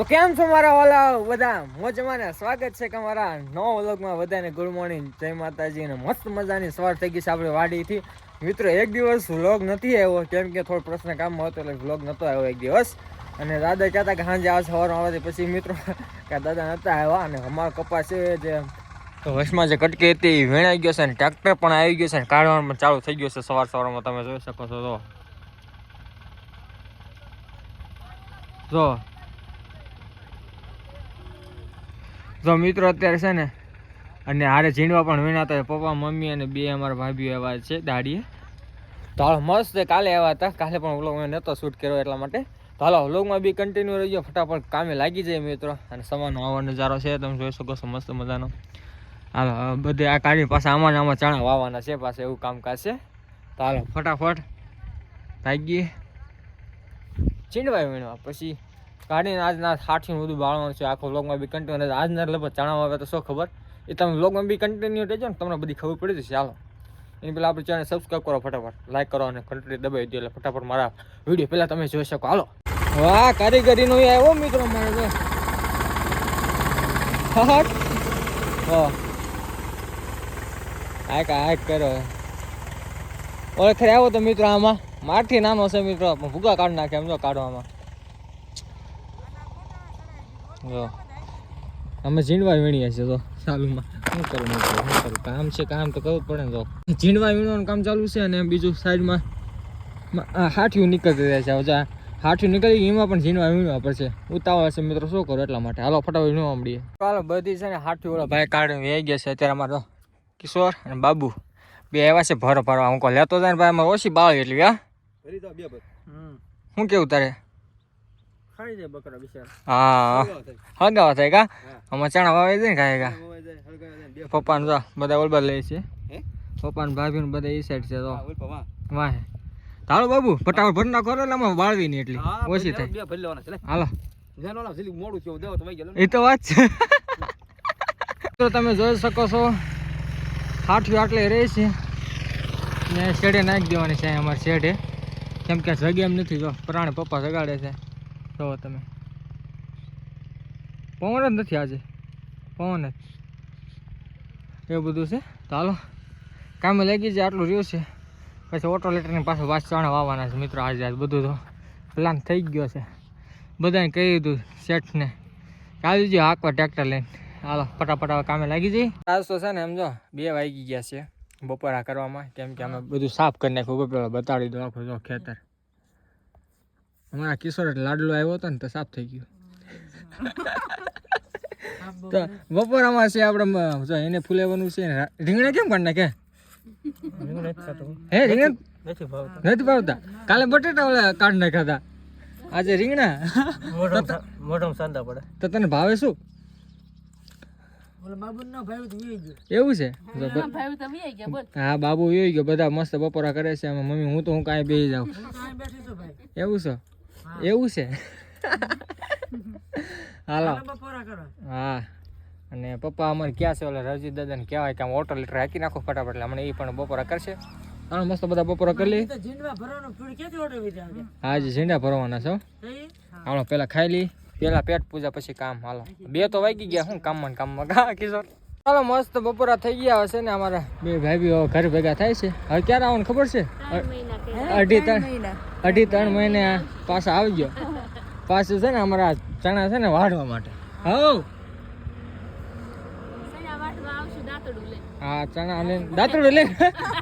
તો કેમ છો મારા વાલા બધા? મોજમાં સ્વાગત છે કે મારા નવા વ્લોગમાં બધાને. ગુડ મોર્નિંગ જય માતાજી અને મસ્ત મજાની સવાર થઈ ગઈ છે આપણે વાડીથી. મિત્રો, એક દિવસ વ્લોગ નથી આવ્યો. કેમ કે થોડો પ્રશ્ન કામમાં હતો એટલે વ્લોગ નહોતો આવ્યો એક દિવસ. અને દાદા કહેતા કે સાંજે આ સવારમાં આવવાથી પછી મિત્રો કે દાદા નહોતા આવ્યા. અને અમારો કપાસ છે જે તો વસમાં જે કટકી હતી એ વેણાઈ ગયો છે અને ટ્રેક્ટર પણ આવી ગયો છે અને કાઢવાનું પણ ચાલુ થઈ ગયું છે સવાર સવારમાં. તમે જોઈ શકો છો તો જો. જો મિત્રો અત્યારે છે ને, અને હારે ઝીંડવા પણ વિના હોય. પપ્પા, મમ્મી અને બે અમારા ભાભીઓ એવા છે દાડીએ. તો હાલો, મસ્ત કાલે આવ્યા હતા. કાલે પણ વ્લોગ મેં નહોતો શૂટ કર્યો એટલા માટે. તો હાલો વ્લોગમાં બી કન્ટિન્યુ રહી ગયો ફટાફટ કામે લાગી જાય મિત્રો. અને સવારનો આવો નજારો છે, તમે જોઈ શકો છો મસ્ત મજાનો. હાલો બધે આ કાઢી પાછા આમાં આમાં ચણા વાવવાના છે, પાછા એવું કામકાજ છે. તો હાલો, ફટાફટ ભાગીએ ચીંડવાય વીણવા, પછી કાઢીને આજના હાથીનું બધું બાળવાનું છે. આખો વ્લોગમાં બી કન્ટિન્યુ આજના લગભગ ચણા આવે તો શું ખબર? એ તમે વ્લોગમાં બી કન્ટિન્યુ રહેજો ને તમને બધી ખબર પડી જશે. ચાલો એની પહેલાં આપણે ચેનલ સબસ્ક્રાઈબ કરો ફટાફટ. લાઈક કરો અને ઘંટડી દબાવી દો એટલે ફટાફટ મારા વીડિયો પહેલાં તમે જોઈ શકો. હાલો. વાહ, કારીગરીનો આવ્યો મિત્રો મારે તો. આક આક કરો. ઓળે ખરે આવ્યો તો મિત્રો આમાં. મારથી નાનો છે મિત્રો. ભૂગા કાઢી નાખે એમ જો કાઢવામાં જો અમે ઝીંડવા વીણીએ છીએ તો ચાલુમાં. શું કરું શું કરું કામ છે કામ તો કરવું પડે ને તો. ઝીંડવા વીણવાનું કામ ચાલુ છે અને બીજું સાઈડમાં હાઠિયું નીકળતી રહે છે. હવે હાઠિયું નીકળી એમાં પણ ઝીણવા વીણવા પડશે. ઉતાવળ છે મિત્રો શું કરું એટલા માટે? હાલો ફટાફટ વીણવા મળીએ ચાલો બધી છે ને હાઠિયું ઓલા ભાઈ કાઢીને વહી ગયા છે. અત્યારે અમારો કિશોર અને બાબુ બે આવ્યા છે ભરો ભરવા હું કહો લેતો જાય ને ભાઈ અમારે ઓછી બાળી એટલી હા? શું કેવું તારે? ખાઈ જાય બકરા બિચારા. હા. હળગાવા થાય. કા? આમાં ચણા વાવે ને કા? જાય, હળગાવી જાય, પપ્પાને જો બધા ઓલબા લે છે. હે? પપ્પાને ભાભીને બધા એ સાઈડ છે તો. વાહ. હાલો બાબુ ફટાફટ ભર નાખો એટલે આમાં વાળવી નહીં એટલી. ઓછી થાય. હાલો. જેનો ઓલા જલ્દી મોડું થયું, દેવો તો વાઈ ગયેલો એ તો વાત છે. તો તમે જોઈ શકો છો હાઠ્યું આટલે રહે છે. ને શેડે નાખી દેવાની છે અમારે શેડે કેમ કે જગ્યા એમ નથી જો પ્રાણે પપ્પા જગાડે છે. જો તમે. પવન જ નથી આજે. પવન જ. એવું બધું છે. તો હાલો, કામે લાગી જાય આટલું રહ્યું છે. પછી ઓટો લેટરની પાસે વાસ ચણા વાવવાના છે મિત્રો આજે, આજ બધું તો પ્લાન થઈ ગયો છે. બધાને કહી દીધું શેઠને આવી જો હાકવા ટ્રેક્ટર લઈને. હાલો, ફટાફટ કામે લાગી જઈ આજ છે ને એમ જો બે વાગી ગયા છે બપોરા કરવામાં. કેમ કે અમે બધું સાફ કરી નાખ્યું. પેલો બતાડી દો આખું જો ખેતર. અમારા કિશોર એટલે લાડલો આવ્યો હતો ને તો સાફ થઈ ગયું. તો બપોરામાં છે આપણે જો એને ફૂલેવાનું છે રીંગણા કેમ કાઢ નાખે હે રીંગણા? નથી ભાવતા. કાલે બટેટા ઓલા કાઢ નાખ્યા હતા. આજે રીંગણા. મોઢામાં સાંધા પડે. તો તને ભાવે શું? એવું છે? હા બાબુ યોઈ ગયો બધા મસ્ત બપોરા કરે છે આમાં. મમ્મી હું તો હું કાંઈ બેસી જાઉં. એવું છે? એવું છે? હાલો. હા. અને પપ્પા અમારે ક્યાં છે? ઓલા રવજી દાદાને કહેવાય કે આમ ઓટો લીટર હાકી નાખો ફટાફટ. એટલે હમણાં એ પણ બપોરા કરશે. હા મસ્ત બધા બપોરા કરી લઈએ. હા જી ઝીંડા ભરવાના છો હાલો પેલા ખાઈ લઈ પેલા પેટ પૂજા પછી કામ. હાલો. બે તો વાગી ગયા. શું કામમાં કામમાં. કા કિશોર. ચાલો મસ્ત બપોરા થઈ ગયા હશે ને અમારા બે ભાઈ બી ઘર ભેગા થાય છે. હવે ક્યારે આવવાનું ખબર છે? અઢી ત્રણ અઢી ત્રણ મહિને પાછા આવી ગયો. પાછું છે ને અમારા ચણા છે ને વાઢવા માટે. હવ. હા ચણા લે દાંતડું લે.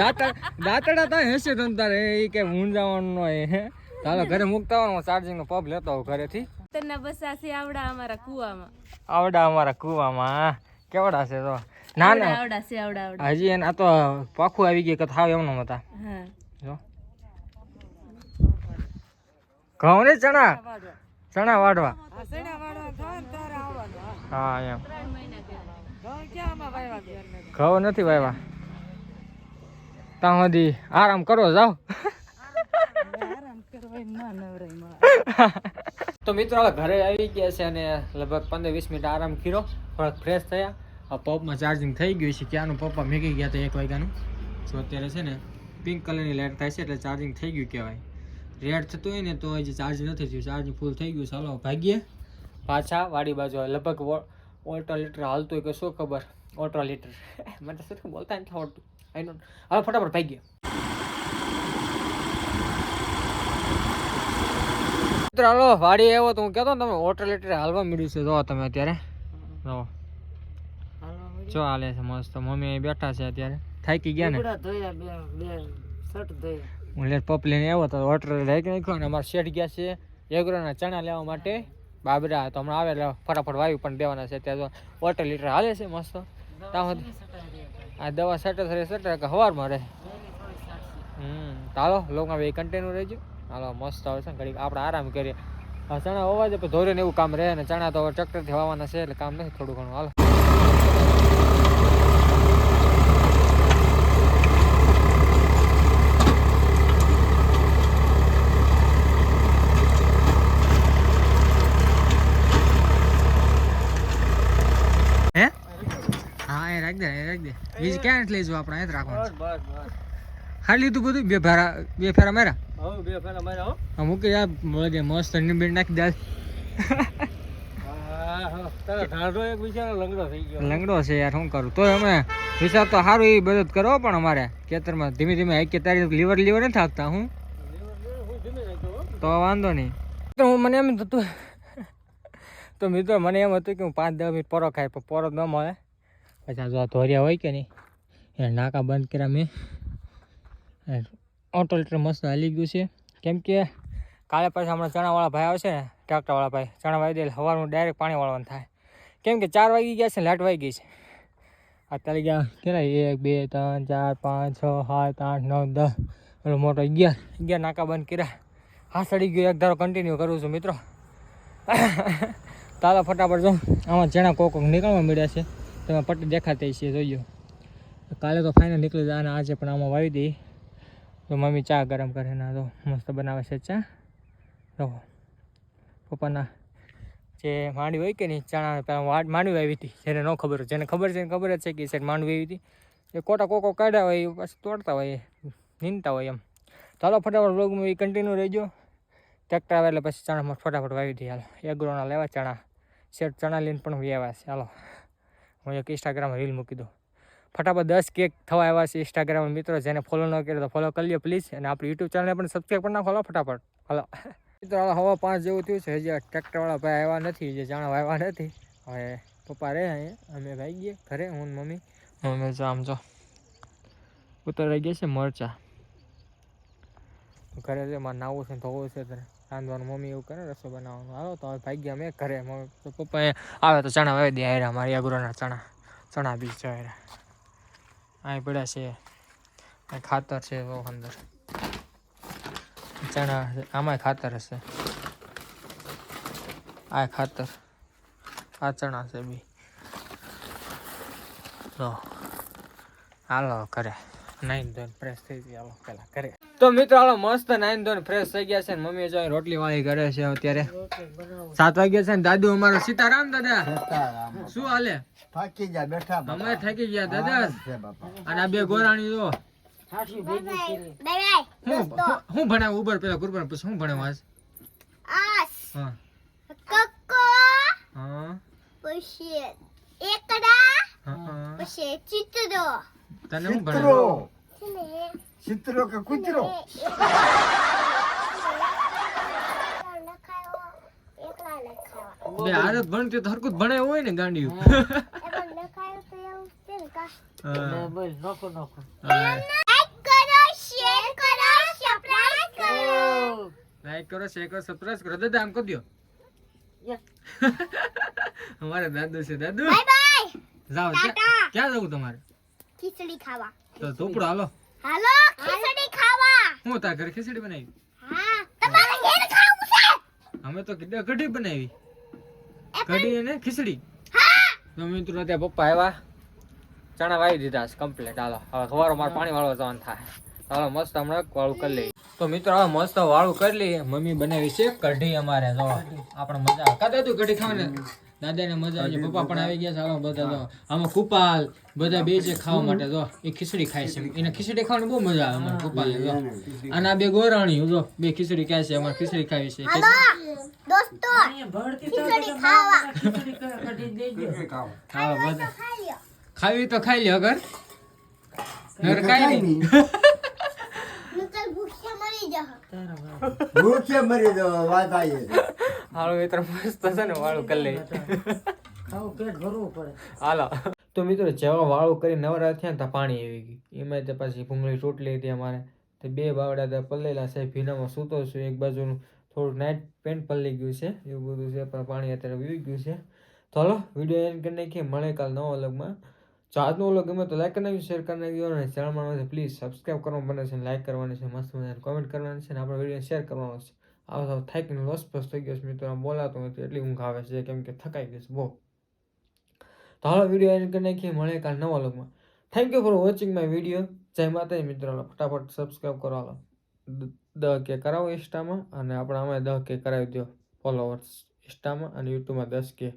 દાંતડ દાંતડા તો હેસે તમ તારે. એ કે હું જવાનું હોય હે. ચાલો ઘરે મૂકતા હોય ચાર્જિંગ નો પબ લેતો હોઉં ઘરેથી. તને બસ આવડા અમારા કુવામાં. આવડા અમારા કુવામાં કેવડા છે તો? ના ના. આવડા છે આવડા આવડા. હજી એને આ તો પાખું આવી ગયું કે થાવ એમનો હતા. હા. જો. ઘઉં ને ચણા? ચણા વાડવા. હા એમ. ઘઉં નથી વાવ્યા ત્યાં સુધી આરામ કરો જાઓ. તો મિત્રો ઘરે આવી ગયા છે અને લગભગ પંદર વીસ મિનિટ આરામ કર્યો. થોડાક ફ્રેશ થયા. આ પબમાં ચાર્જિંગ થઈ ગયું છે. ક્યાંનું પપ્પા મેકી ગયા હતા એક વાગ્યાનું? જો અત્યારે છે ને પિંક કલરની લાઇટ થાય છે એટલે ચાર્જિંગ થઈ ગયું કહેવાય. રેડ થતું હોય ને, તો હજી ચાર્જ નથી થયું. ચાર્જિંગ ફૂલ થઈ ગયું ચાલો ભાગીએ. પાછા વાડી બાજુ લગભગ ઓલ્ટ્રા લીટર હાલતું હોય કે શું ખબર? ઓલ્ટ્રા લીટર મને શું બોલતા નથી આવડતું. આઈ ડોન્ટ હવે ફટાફટ ભાઈ મિત્રો વાડી આવ્યો તો હું કહેતો તમે હોટલ એટલે હાલવા મળ્યું છે. જો તમે અત્યારે. જો. જો હાલે છે મસ્ત. મમ્મી અહીં બેઠા છે અત્યારે. થાકી ગયા ને? હું લેટ પપ લઈને આવ્યો તો હોટલ રાખી નાખ્યો અને અમારે શેઠ ગયા છે એગ્રોના ચણા લેવા માટે. બાબરા તો હમણાં આવે એટલે ફટાફટ વાયુ પણ દેવાના છે. ત્યાં તો વોટર લીટર હાલે છે મસ્ત. ત્યાં આ દવા સટર સરે સટર કે હવાર રહે? હમ. તાલો લોકો હવે કન્ટેનર રહેજો. હાલો મસ્ત આવે છે ને ઘડીક. આપણે આરામ કરીએ. ચણા હોવા જ ધોરે ને એવું કામ રહે ને. ચણા તો હવે ટ્રેક્ટરથી વાવવાના છે એટલે કામ નથી થોડું ઘણું. હાલો. હે? હા એ રાખ દે રાખ દે. બીજ ક્યાં લઈ જવું આપણે? રાખવાનું ખાલી લીધું બધું? બે ફેરા બે ફેરા માર્યા? હવે બે ફેરા માર્યા હો. આ મૂકી જા મળે મસ્ત નીંબી નાખી દે. લંગડો થઈ લંગડો છે યાર શું કરું? તો અમે વિચાર તો સારું એ બધું કરો પણ અમારે ખેતરમાં ધીમે ધીમે એક તારી લીવર લીવર નથી આપતા હું. તો વાંધો નહીં. તો હું મને એમ થતું તો મિત્રો મને એમ હતું કે હું પાંચ દસ મિનિટ પોરો ખાય પણ પોરો ન મળે. પછી જો આ ધોરિયા હોય કે નહીં એ નાકા બંધ કર્યા મેં. ઓટો લીટર મસ્ત હાલી ગયું છે. કેમ કે કાલે પછી હમણાં ચણાવાળા ભાઈ આવશે ને ટ્રેક્ટરવાળા ભાઈ ચણા વાવી દે સવારનું ડાયરેક્ટ પાણી વાળવાનું થાય. કેમ કે ચાર વાગી ગયા છે ને લાઈટ વાગી ગઈ છે. અત્યારે ગયા કેટલા? એક, બે, ત્રણ, ચાર, પાંચ, છ, સાત, આઠ, નવ, દસ, પેલો મોટો અગિયાર. અગિયાર નાકા બંધ કર્યા. હા, સડી ગયો. એક ધારો કન્ટિન્યુ કરું છું, મિત્રો. તાલા ફટાફટ જો. આમાં ચણા કોક નીકળવા મળ્યા છે. તમે પટ્ટી દેખાતી છે જોઈજો કાલે તો ફાઇનલ નીકળી જાય અને આજે, પણ આમાં વાવી દઈ તો મમ્મી ચા ગરમ કરે ના તો મસ્ત બનાવે છે ચા. તો પપ્પાના જે માંડવી હોય કે નહીં ચણા પહેલાં માંડવી આવી હતી, જેને ન ખબર જેને ખબર છે ખબર જ છે કે સાઈડ માંડવી આવી હતી. એ કોટા કોકો કાઢ્યા હોય, એ પછી તોડતા હોય નીંદતા હોય એમ. ચાલો ફટાફટ બ્લોગમાં એ કન્ટિન્યુ રહેજો. ટ્રેક્ટર આવે એટલે પછી ચણા ફટાફટ વાવી દઈએ. હાલો એગ્રોના લેવા ચણા. શેઠ ચણા લઈને પણ વ્યવા છે. હાલો, હું એક ઇન્સ્ટાગ્રામમાં રીલ મૂકી દઉં. ફટાફટ દસ કેક થવા આવ્યા છે ઇન્સ્ટાગ્રામ મિત્રો. જેને ફોલો ન કર્યો તો ફોલો કરી લ્યો પ્લીઝ અને આપણી યુટ્યુબ ચેનલને પણ સબસ્ક્રાઈબ પણ નાખો. ફટાફટ. હલો. મિત્રો હવા પાંચ જેવું થયું છે. હજી ટ્રેક્ટરવાળા ભાઈ આવ્યા નથી જે જાણા આવ્યા નથી. હવે પપ્પા રહે અહીંયા. અમે ભાઈ ગયા ઘરે હું મમ્મી. મમ્મી જો આમ જો ઉતરાઈ ગયા છે મરચા. ઘરે જે મારે નાવું છે ધોવું છે ત્યારે રાંધવાનું મમ્મી એવું કરે રસોઈ બનાવવાનું. હાલો તો હવે ભાઈ ગયા અમે ઘરે. મમ્મી પપ્પા આવે તો ચણા વાવી દે. આયરા મારી અગરોના ચણા. ચણા બીજ છે આયરા અહીં પડ્યા છે. ખાતર છે બહુ અંદર. ચણા આમાં ખાતર હશે. આ ખાતર. આ ચણા છે બી. તો હાલો કરે નહીં ધોઈને ફ્રેશ થઈ ગયા. હાલો પેલા કરે તો મિત્રો હાલો મસ્ત નાઈન ધોન ફ્રેશ થઈ ગયા છે મમ્મી જો રોટલી વાળી કરે છે અત્યારે. સાત વાગ્યા છે ને દાદુ અમારો સીતારામ દાદા. શું હાલે? થાકી ગયા બેઠા અમે થાકી ગયા દાદા. અને આ બે ગોરાણી જો. હું હું ભણાવું? ઉપર પેલા ગુરબાન પૂછ હું ભણાવું આજ? હા. હા. પછી હા તને હું ભણાવું? ચિત્રો કે કૂતરો બે આદત ભણતી તો હરકું જ ભણાય હોય ને ગાંડિયું બોલ નોખો નોખો લાઈક કરો શેર કરો સબસ્ક્રાઇબ કરો દાદા આમ કરી દો અમારે દાદુ છે દાદુ જાઓ ક્યાં જવું તમારે ખીચડી ખાવા. તો ઝોપડો હાલો. હાલો ખીચડી ખાવા. હું તા ઘરે ખીચડી બનાવી? હા તમારે ઘેર ખાવું છે? અમે તો કઢી બનાવી. કઢી અને ખીચડી. તો મિત્રો ત્યાં પપ્પા આવ્યા. ચણા વાવી દીધા છે કમ્પ્લીટ હાલો હવે ખવારો માર પાણી વાળવા જવાનું થાય. હાલો મસ્ત હમણાં વાળું કરી લઈએ. તો તો મિત્રો હવે મસ્ત વાળું કરી લઈએ. મમ્મી બનાવી છે કઢી અમારે જો. આપણે મજા કાતા તું કઢી ખાવાને? દાદાને મજા આવે પપ્પા પણ આવી ગયા સારા બધા તો. આમાં કુપાલ બધા બે છે ખાવા માટે. જો એ ખીચડી ખાય છે. એને ખીચડી ખાવાની બહુ મજા આવે અમારે કુપાલ જો. અને આ બે ગોરાણી જો બે ખીચડી ખાય છે અમારે ખીચડી ખાવી છે. દોસ્તો. ખીચડી ખાવા. હા બધા. ખાવી તો ખાઈ લે અગર. નર કાઈ નહીં ભૂખ્યા મરી જાવ ભૂખ્યા મરી જાવ વાત આવી હાલો મિત્ર મસ્ત છે ને વાળું કરી પડે? હાલો. તો મિત્રો જેવા વાળું કરી નવરા થયા ને ત્યાં પાણી આવી ગયું. એમાં તે પાછી ભૂંગળી ચોટલી હતી અમારે. તે બે બાવડા ત્યાં પલ્લેલા છે ભીનામાં સૂતો છું એક બાજુનું થોડું નાઇટ પેન્ટ પલ્લી ગયું છે એવું બધું છે પણ પાણી અત્યારે વીવી ગયું છે. તો હાલો વીડિયો એન્ડ કરી નાખીએ. મળે કાલ નવા અલગમાં જો આજનો વ્લોગ ગમે તો લાઈક કરી શેર કરી નાખજો અને ચેનલમાં નથી પ્લીઝ સબસ્ક્રાઈબ કરવાનું બને છે લાઈક કરવાની છે, મસ્ત મજાની કોમેન્ટ કરવાની છે અને આપણો વીડિયો શેર કરવાનો છે. આવો સાવ થાકીને લોસ ફસ થઈ ગયો છે મિત્રો બોલાતો નથી, એટલી ઊંઘ આવે છે કેમ કે થકાઈ ગયો છે, બહુ. તો હાલો વીડિયો એન્ડ કરી નાખીએ મળે કાલ નવા લોકમાં thank you for watching my video જય માતાજી મિત્રો ફટાફટ સબસ્ક્રાઈબ કરો, હાલો. દ- કે કરાવો ઇન્સ્ટામાં અને આપણે આમાં દહ કે કરાવી દો ફોલોવર્સ ઇન્સ્ટામાં અને યુટ્યુબમાં દસ કે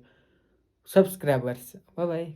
સબસ્ક્રાઈબર્સ બાય બાય